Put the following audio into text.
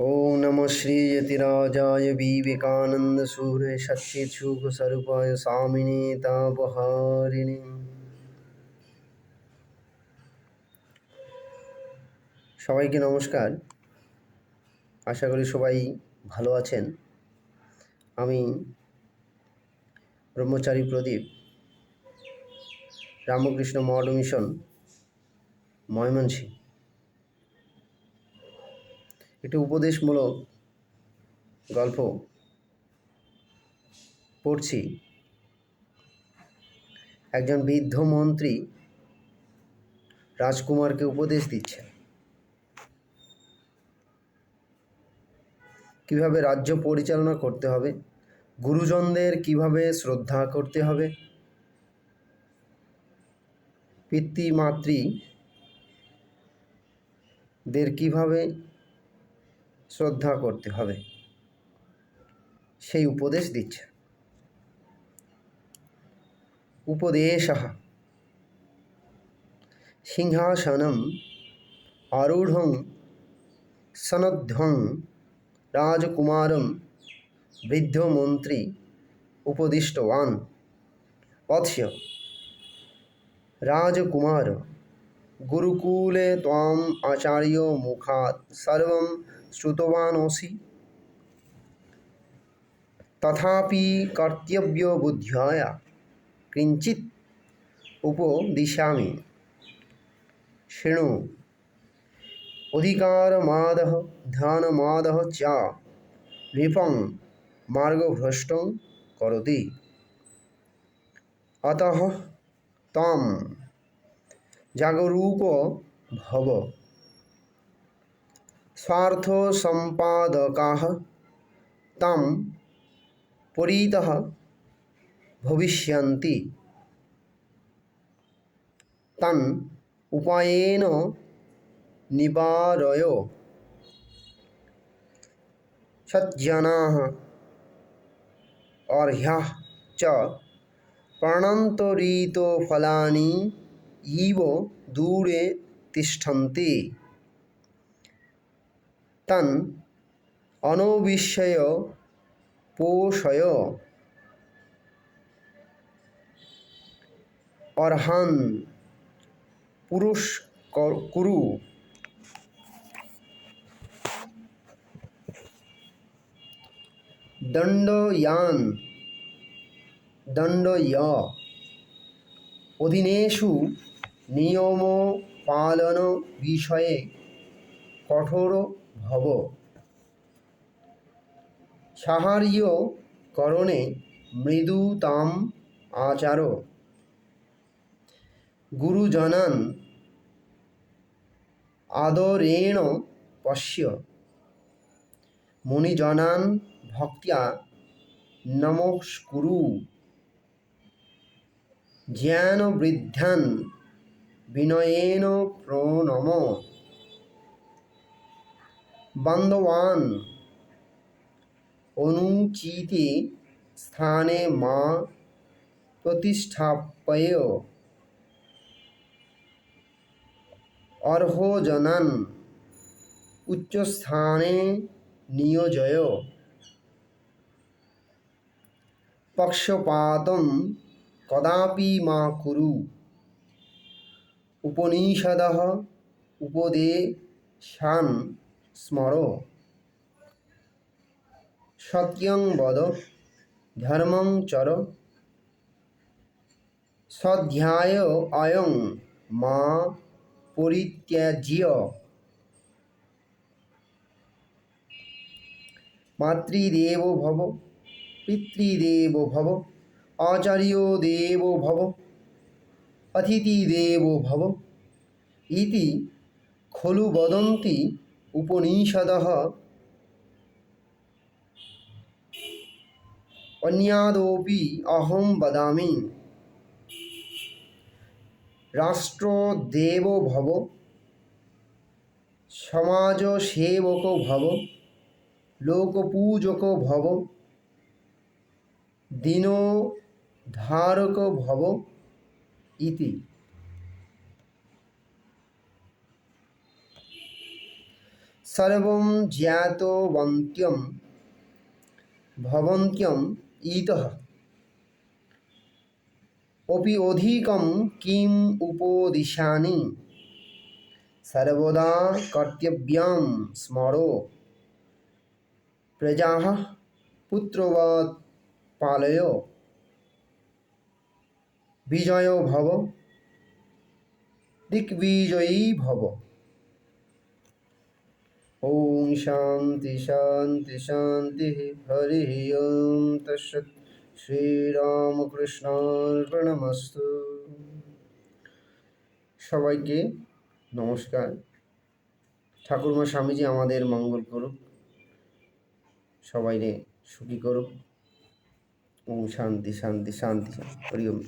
ॐ नमः श्रीयतिराजाय विवेकानन्दसूर्य सच्चित्सुखस्वरूपाय स्वामिने तापहारिणे সবাইকে নমস্কার আশা করি সবাই ভালো আছেন আমি ব্রহ্মচারী প্রদীপ রামকৃষ্ণ মঠ মিশন ময়মনসিংহ একটি উপদেশমূলক গল্প পড়ছি। একজন বৃদ্ধ মন্ত্রী রাজকুমারকে উপদেশ দিচ্ছেন। কীভাবে রাজ্য পরিচালনা করতে হবে? গুরুজনদের কীভাবে শ্রদ্ধা করতে হবে? পিতৃমাতৃ দের কীভাবে শ্রদ্ধা করতে হবে। সেই উপদেশ দিচ্ছে। উপদেশ সিংহাসনম আরূঢ়ং সনধ্যং রাজকুমারম বৃদ্ধমন্ত্রী উপদিষ্টবান বৎস্য রাজকুমার গুরুকুলে ত্বাম আচার্য মুখাৎ সর্বম শ্রুতবানোऽসি তথাপি কর্তব্যবুদ্ধ্যয়া কিঞ্চিৎ উপদিশামি শৃণু অধিকারমাদः ধ্যানমাদः চ নৃপং মার্গভ্রষ্টং করতি অতः तं जागरूक भव स्वार्थसम्पादकाः तं परितः भविष्यन्ति तन् उपायेन निवारय सज्जनाः अर्ह्याः च प्रणन्तरीतोफलानि ইব দূরে তিষ্ঠন্তি। তন অনবিষয় পোষয়। অর্হান পুরুষ কুরু দণ্ডয়ান দণ্ডয়। অধীনেশু নিয়ম পালন বিষয়ে কঠোর ভব। সাহার্য করণে মৃদুতাম আচার। গুরুজনান আদরেণ পশ্য। মুনিজনান ভক্তিয়া নমস্কুরু। জ্ঞান বৃদ্ধান বিনয়েন প্রণম বান্ধবান অনুচিতে স্থানে মা প্রতিষ্ঠাপয়। অর্হজনান উচ্চস্থানে নিয়োজয়। পক্ষপাতম কদাপি মা কুরু। উপনিষদ উপদেশান স্মর। সত্যং বদ, ধর্মং চর। স্বাধ্যায় অয়ং মা পরিত্যাজ্য। মাতৃদেব ভব, পিতৃদেব ভব আচার্য দেব ভব। অতিথিদেব ভব ইতি খলু বদন্তি উপনিষদः। অন্যাদপি অহং বদামি। রাষ্ট্রদেব ভব। সমাজসেবক ভব। লোকপূজক ভব। দীনোদ্ধারক ভব। ইতি। সর্বং জ্ঞাতবন্ত্যম ভবন্ত্যম ইতঃ। অপি অধিকম কিম উপদিশানি, সর্বদা কর্তব্যম স্মরো। প্রজাः পুত্রবৎ পালয়। বিজয় ভব, দিগ্বিজয়ী ভব। ওম শান্তি শান্তি শান্তি হরি ওম তৎসৎ শ্রীরামকৃষ্ণার্পণমস্তু সবাইকে নমস্কার। ঠাকুরমা স্বামীজি আমাদের মঙ্গল করুক, সবাইরে সুখী করুক। ওম শান্তি শান্তি শান্তি হরি ওম।